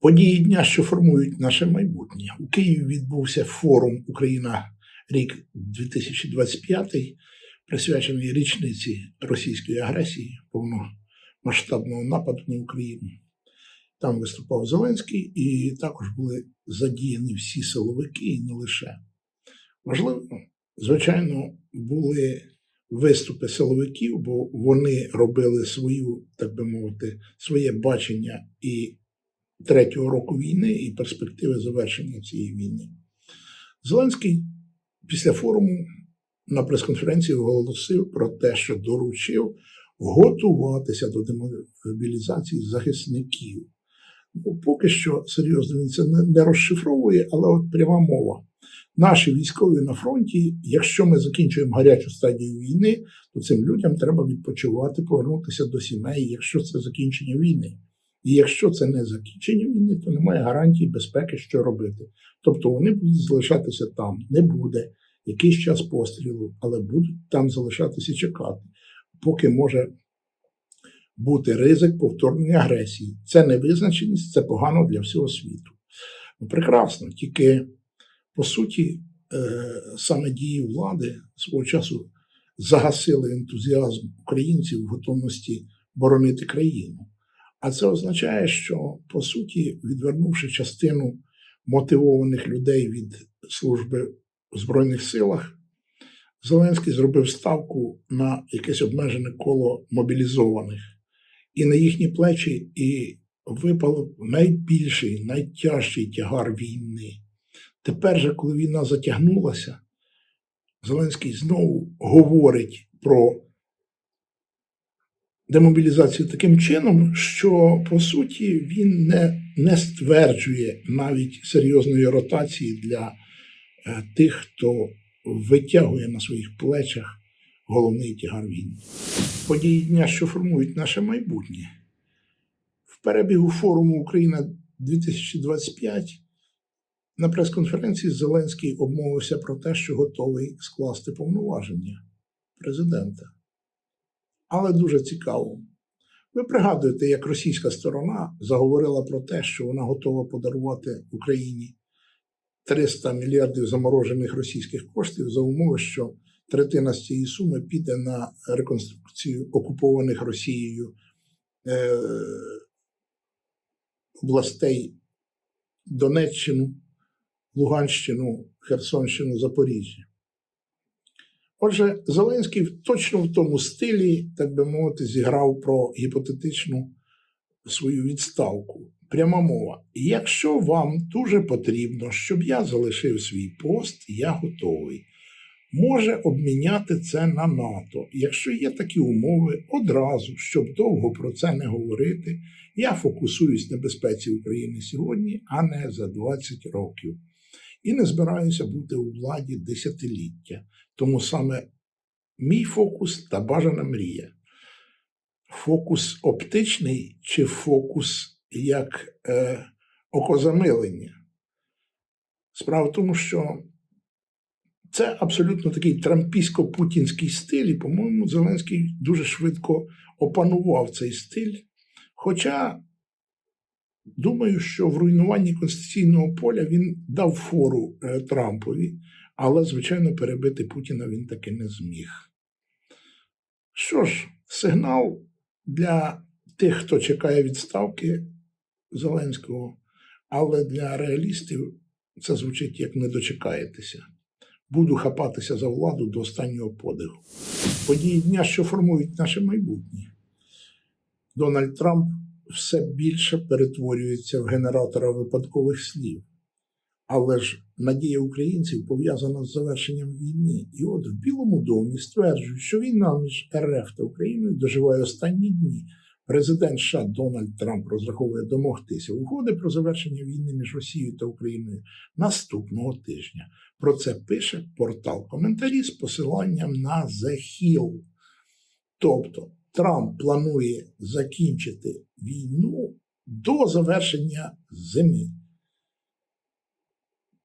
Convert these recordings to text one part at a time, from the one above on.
Події дня, що формують наше майбутнє. У Києві відбувся форум Україна рік 2025, присвячений річниці російської агресії, повномасштабного нападу на Україну. Там виступав Зеленський, і також були задіяні всі силовики, і не лише. Важливо, звичайно, були виступи силовиків, бо вони робили свою, так би мовити, своє бачення і третього року війни і перспективи завершення цієї війни. Зеленський після форуму на прес-конференції оголосив про те, що доручив готуватися до демобілізації захисників. Ну, поки що серйозно він це не, розшифровує, але от пряма мова. Наші військові на фронті, якщо ми закінчуємо гарячу стадію війни, то цим людям треба відпочивати, повернутися до сімей, якщо це закінчення війни. І якщо це не закінчення війни, то немає гарантії безпеки, що робити. Тобто вони будуть залишатися там, не буде якийсь час пострілу, але будуть там залишатися чекати, поки може бути ризик повторної агресії. Це невизначеність, це погано для всього світу. Ну, Прекрасно, тільки по суті, е, саме дії влади свого часу загасили ентузіазм українців в готовності боронити країну. А це означає, що по суті, відвернувши частину мотивованих людей від служби в Збройних силах, Зеленський зробив ставку на якесь обмежене коло мобілізованих, і на їхні плечі і випав найбільший, найтяжчий тягар війни. Тепер же, коли війна затягнулася, Зеленський знову говорить про демобілізацію таким чином, що по суті він не, не стверджує навіть серйозної ротації для е, тих, хто витягує на своїх плечах головний тягар війни. Події дня, що формують наше майбутнє. В перебігу форуму Україна 2025 на прес-конференції Зеленський обмовився про те, що готовий скласти повноваження президента. Але дуже цікаво. Ви пригадуєте, як російська сторона заговорила про те, що вона готова подарувати Україні 300 мільярдів заморожених російських коштів за умови, що третина з цієї суми піде на реконструкцію окупованих Росією е, областей Донеччину, Луганщину, Херсонщину, Запоріжжя. Отже, Зеленський точно в тому стилі, так би мовити, зіграв про гіпотетичну свою відставку. Пряма мова. Якщо вам дуже потрібно, щоб я залишив свій пост, я готовий. Може обміняти це на НАТО. Якщо є такі умови, одразу, щоб довго про це не говорити, я фокусуюсь на безпеці України сьогодні, а не за 20 років. І не збираюся бути у владі десятиліття. Тому саме мій фокус та бажана мрія. Фокус оптичний чи фокус як е, окозамилення. Справа в тому, що це абсолютно такий трампійсько-путінський стиль, і, по-моєму, Зеленський дуже швидко опанував цей стиль. Хоча, думаю, що в руйнуванні конституційного поля він дав фору е, Трампові, але, звичайно, перебити Путіна він таки не зміг. Що ж, сигнал для тих, хто чекає відставки Зеленського, але для реалістів це звучить як не дочекаєтеся. Буду хапатися за владу до останнього подиху. Події дня, що формують наше майбутнє. Дональд Трамп все більше перетворюється в генератора випадкових слів. Але ж надія українців пов'язана з завершенням війни. І от в Білому домі стверджують, що війна між РФ та Україною доживає останні дні. Президент США Дональд Трамп розраховує домогтися угоди про завершення війни між Росією та Україною наступного тижня. Про це пише портал коментарі з посиланням на The Hill. Тобто Трамп планує закінчити війну до завершення зими.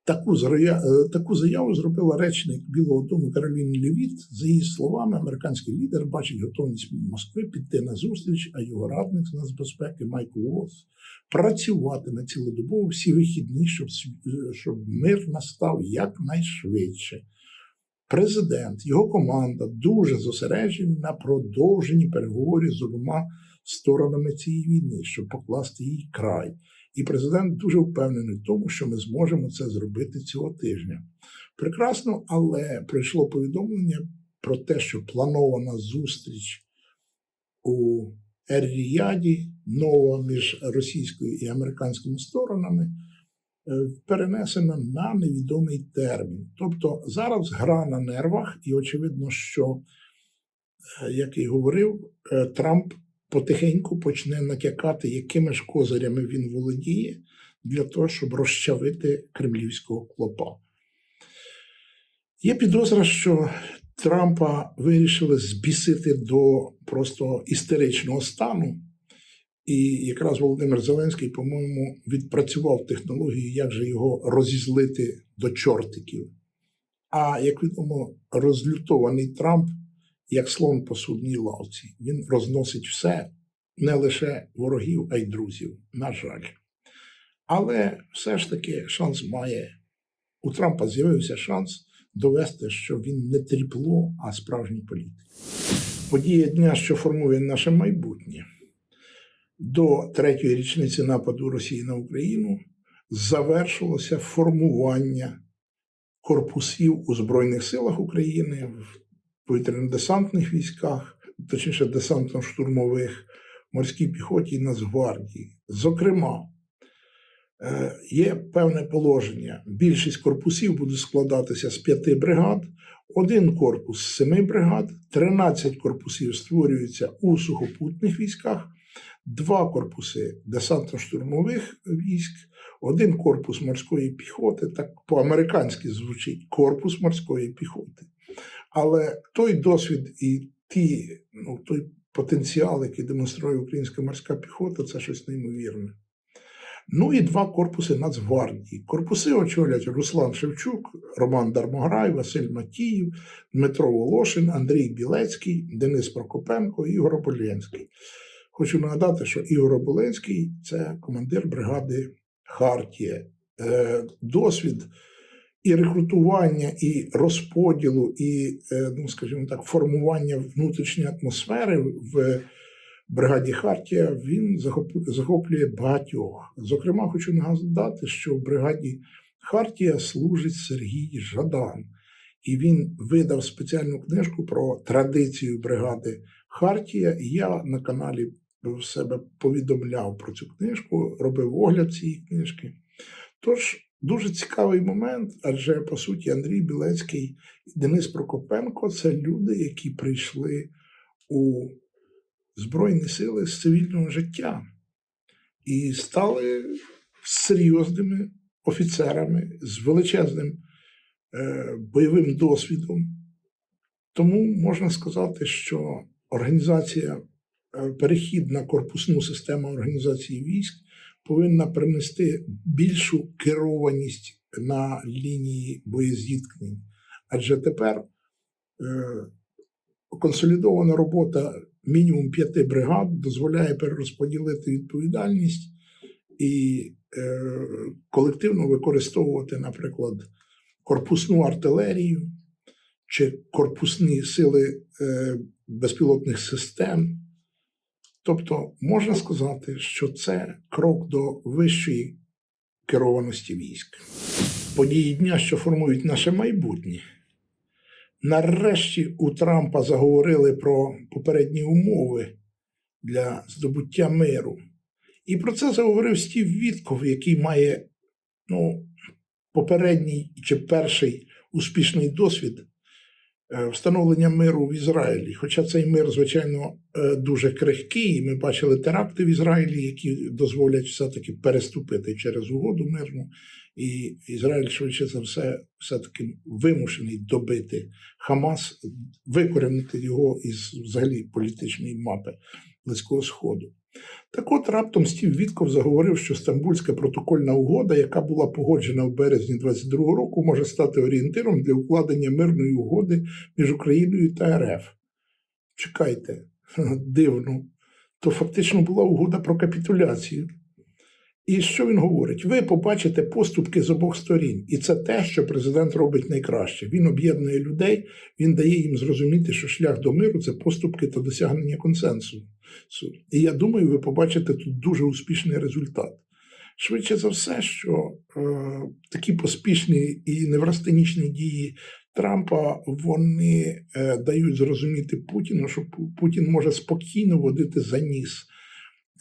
Таку, е, таку заяву зробила речник Білого Дому Кароліни Левіт. За її словами, американський лідер бачить готовність Москви піти на зустріч, а його радник з нацбезпеки Майкл Уотс працюватиме цілодобово всі вихідні, щоб, щоб мир настав якнайшвидше. Президент, його команда дуже зосереджені на продовженні переговорів з обома сторонами цієї війни, щоб покласти їй край. І президент дуже впевнений в тому, що ми зможемо це зробити цього тижня. Прекрасно, але прийшло повідомлення про те, що планована зустріч у Ер-Ріяді нова між російською і американськими сторонами перенесена на невідомий термін. Тобто зараз гра на нервах, і очевидно, що, е, як і говорив, е, Трамп потихеньку почне натякати, якими ж козирями він володіє для того, щоб розчавити кремлівського клопа. Є підозра, що Трампа вирішили збісити до просто істеричного стану. І якраз Володимир Зеленський, по-моєму, відпрацював технологію, як же його розізлити до чортиків. А як відомо, розлютований Трамп, як слон по судній лавці, він розносить все, не лише ворогів, а й друзів. На жаль. Але все ж таки шанс має. У Трампа з'явився шанс довести, що він не тріпло, а справжній політик. Подія дня, що формує наше майбутнє. До третьої річниці нападу Росії на Україну завершилося формування корпусів у Збройних силах України в повітряно-десантних військах, точніше, десантно-штурмових, морській піхоті і Нацгвардії. Зокрема, е, є певне положення. Більшість корпусів буде складатися з п'яти бригад, один корпус з семи бригад, 13 корпусів створюються у сухопутних військах, два корпуси десантно-штурмових військ, один корпус морської піхоти, так по-американськи звучить корпус морської піхоти. Але той досвід і ті, ну, той потенціал, який демонструє українська морська піхота, це щось неймовірне. Ну і два корпуси Нацгвардії. Корпуси очолять Руслан Шевчук, Роман Дармограй, Василь Матіїв, Дмитро Волошин, Андрій Білецький, Денис Прокопенко, Ігор Оболенський. Хочу нагадати, що Ігор Оболенський це командир бригади Хартія. Е, Досвід і рекрутування, і розподілу, і, е, ну, скажімо так, формування внутрішньої атмосфери в бригаді Хартія він захоплює багатьох. Зокрема, хочу нагадати, що в бригаді Хартія служить Сергій Жадан, і він видав спеціальну книжку про традицію бригади Хартія. Я на каналі себе повідомляв про цю книжку, робив огляд цієї книжки. Тож дуже цікавий момент, адже по суті Андрій Білецький і Денис Прокопенко це люди, які прийшли у Збройні сили з цивільного життя і стали серйозними офіцерами з величезним е, бойовим досвідом. Тому можна сказати, що організація, перехід на корпусну систему організації військ повинна принести більшу керованість на лінії боєзіткнень. Адже тепер е, консолідована робота мінімум п'яти бригад дозволяє перерозподілити відповідальність і е, колективно використовувати, наприклад, корпусну артилерію чи корпусні сили е, безпілотних систем. Тобто можна сказати, що це крок до вищої керованості військ. Події дня, що формують наше майбутнє. Нарешті у Трампа заговорили про попередні умови для здобуття миру. І про це заговорив Стів Вітков, який має ну, попередній чи перший успішний досвід встановлення миру в Ізраїлі. Хоча цей мир, звичайно, е, дуже крихкий, ми бачили теракти в Ізраїлі, які дозволять все-таки переступити через угоду мирну. І Ізраїль швидше за все, все-таки вимушений добити Хамас, викорінити його із взагалі політичної мапи Близького Сходу. Так от раптом Стів Вітков заговорив, що Стамбульська протокольна угода, яка була погоджена в березні 22-го року, може стати орієнтиром для укладення мирної угоди між Україною та РФ. Чекайте, дивно. То фактично була угода про капітуляцію. І що він говорить? Ви побачите поступки з обох сторін. І це те, що президент робить найкраще. Він об'єднує людей, він дає їм зрозуміти, що шлях до миру це поступки та досягнення консенсусу. І я думаю, ви побачите тут дуже успішний результат. Швидше за все, що е, такі поспішні і неврастенічні дії Трампа вони е, дають зрозуміти Путіну, що Путін може спокійно водити за ніс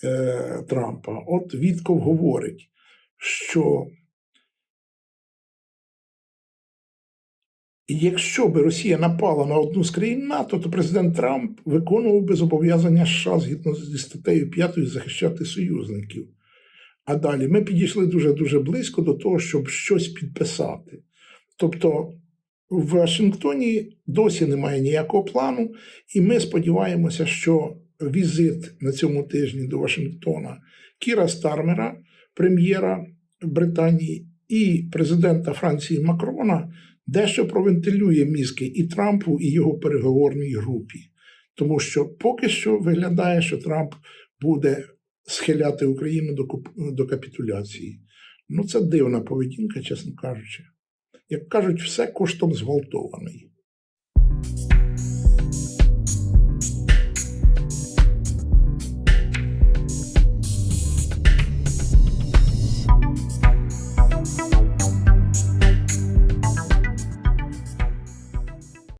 е, Трампа. От Вітков говорить, що якщо би Росія напала на одну з країн НАТО, то президент Трамп виконував би зобов'язання США згідно зі статтею 5 захищати союзників. А далі ми підійшли дуже дуже близько до того, щоб щось підписати. Тобто в Вашингтоні досі немає ніякого плану, і ми сподіваємося, що візит на цьому тижні до Вашингтона Кіра Стармера, прем'єра Британії, і президента Франції Макрона дещо провентилює мізки і Трампу, і його переговорній групі. Тому що поки що виглядає, що Трамп буде схиляти Україну до, до капітуляції. Ну, це дивна поведінка, чесно кажучи. Як кажуть, все коштом зґвалтованої.